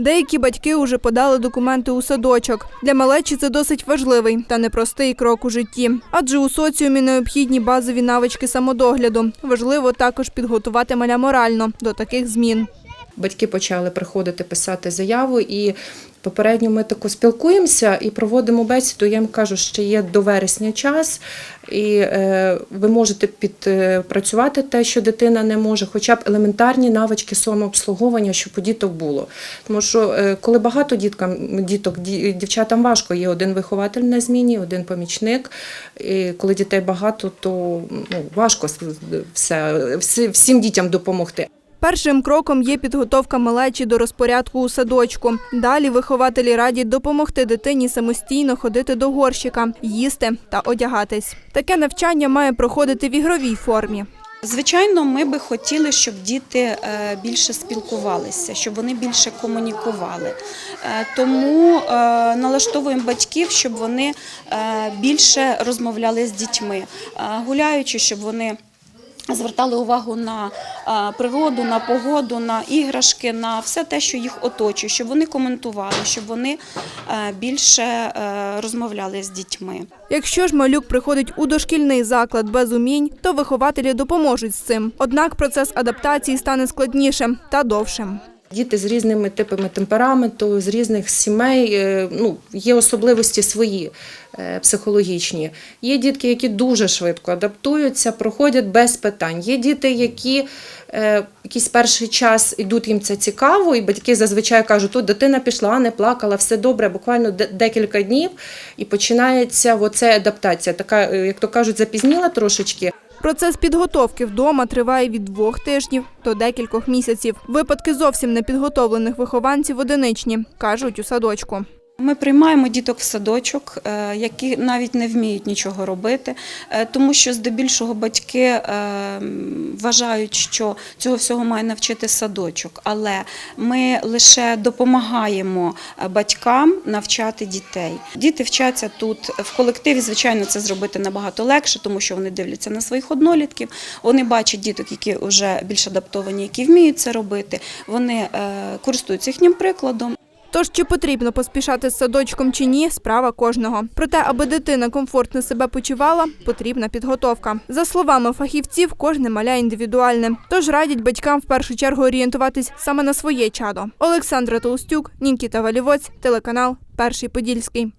Деякі батьки уже подали документи у садочок. Для малечі це досить важливий та непростий крок у житті. Адже у соціумі необхідні базові навички самодогляду. Важливо також підготувати маля морально до таких змін. Батьки почали приходити писати заяву, і попередньо ми тако спілкуємося і проводимо бесіду. Я їм кажу, що є до вересня час, і е, ви можете підпрацювати те, що дитина не може, хоча б елементарні навички самообслуговування, щоб у діток було. Тому що е, коли багато діткам, діток, дівчатам важко, є один вихователь на зміні, один помічник. І коли дітей багато, то ну, важко все, всі- всім дітям допомогти. Першим кроком є підготовка малечі до розпорядку у садочку. Далі вихователі радять допомогти дитині самостійно ходити до горщика, їсти та одягатись. Таке навчання має проходити в ігровій формі. Звичайно, ми би хотіли, щоб діти е, більше спілкувалися, щоб вони більше комунікували. Е, Тому е, налаштовуємо батьків, щоб вони більше розмовляли з дітьми, гуляючи, щоб вони. Звертали увагу на природу, на погоду, на іграшки, на все те, що їх оточує, щоб вони коментували, щоб вони е, більше е, розмовляли з дітьми. Якщо ж малюк приходить у дошкільний заклад без умінь, то вихователі допоможуть з цим. Однак процес адаптації стане складнішим та довшим. Діти з різними типами темпераменту, з різних сімей, е, ну, є особливості свої е, психологічні. Є дітки, які дуже швидко адаптуються, проходять без питань. Є діти, які е, якийсь перший час йдуть, їм це цікаво, і батьки зазвичай кажуть, тут дитина пішла, не плакала, все добре, буквально декілька днів, і починається оце адаптація. Така, як то кажуть, запізніла трошечки. Процес підготовки вдома триває від двох тижнів до декількох місяців. Випадки зовсім непідготовлених вихованців одиничні, кажуть у садочку. Ми приймаємо діток в садочок, е, які навіть не вміють нічого робити, е, тому що здебільшого батьки е, вважають, що цього всього має навчити садочок. Але ми лише допомагаємо батькам навчати дітей. Діти вчаться тут в колективі. Звичайно, це зробити набагато легше, тому що вони дивляться на своїх однолітків. Вони бачать діток, які вже більш адаптовані, які вміють це робити. Вони користуються їхнім прикладом. Тож чи потрібно поспішати з садочком чи ні, справа кожного. Проте, аби дитина комфортно себе почувала, потрібна підготовка. За словами фахівців, кожне маля індивідуальне. Тож радять батькам в першу чергу орієнтуватись саме на своє чадо. Олександра Толстюк, Нінкіта Валівоць, телеканал Перший Подільський.